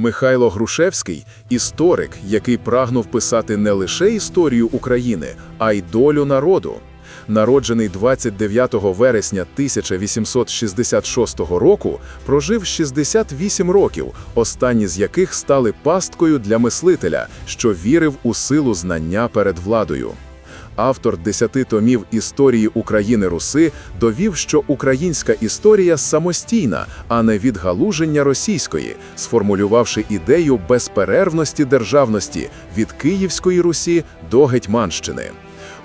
Михайло Грушевський історик, який прагнув писати не лише історію України, а й долю народу. Народжений 29 вересня 1866 року, прожив 68 років, останні з яких стали пасткою для мислителя, що вірив у силу знання перед владою. Автор десяти томів історії України Руси довів, що українська історія самостійна, а не відгалуження російської, сформулювавши ідею безперервності державності від Київської Русі до Гетьманщини.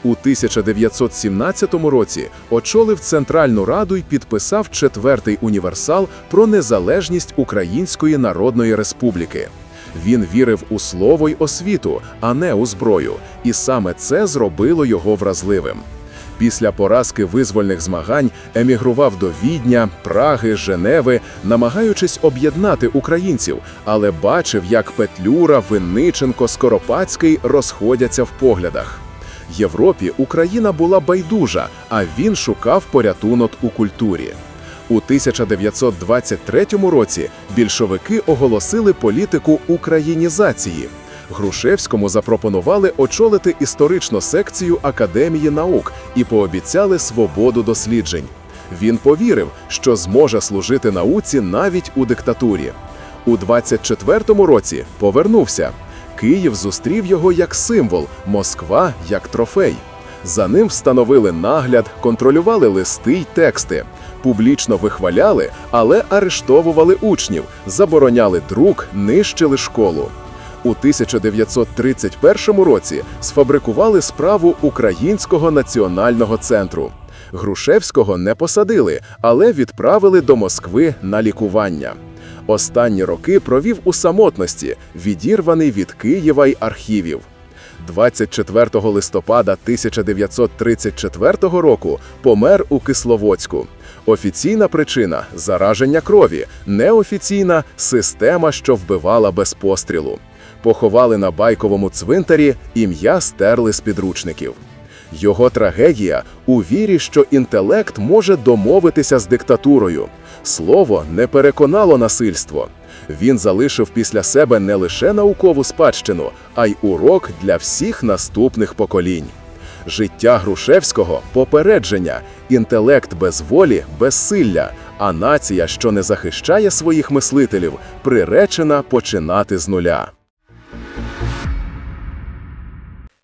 У 1917 році очолив Центральну Раду і підписав четвертий універсал про незалежність Української Народної Республіки. Він вірив у слово й освіту, а не у зброю, і саме це зробило його вразливим. Після поразки визвольних змагань емігрував до Відня, Праги, Женеви, намагаючись об'єднати українців, але бачив, як Петлюра, Винниченко, Скоропадський розходяться в поглядах. Європі Україна була байдужа, а він шукав порятунок у культурі. У 1923 році більшовики оголосили політику українізації. Грушевському запропонували очолити історичну секцію Академії наук і пообіцяли свободу досліджень. Він повірив, що зможе служити науці навіть у диктатурі. У 24-му році повернувся. Київ зустрів його як символ, Москва як трофей. За ним встановили нагляд, контролювали листи й тексти, публічно вихваляли, але арештовували учнів, забороняли друк, нищили школу. У 1931 році сфабрикували справу Українського національного центру. Грушевського не посадили, але відправили до Москви на лікування. Останні роки провів у самотності, відірваний від Києва й архівів. 24 листопада 1934 року помер у Кисловодську. Офіційна причина зараження крові, неофіційна система, що вбивала без пострілу. Поховали на байковому цвинтарі, ім'я стерли з підручників. Його трагедія у вірі, що інтелект може домовитися з диктатурою. Слово не переконало насильство. Він залишив після себе не лише наукову спадщину, а й урок для всіх наступних поколінь. Життя Грушевського попередження, інтелект без волі, безсилля, а нація, що не захищає своїх мислителів, приречена починати з нуля.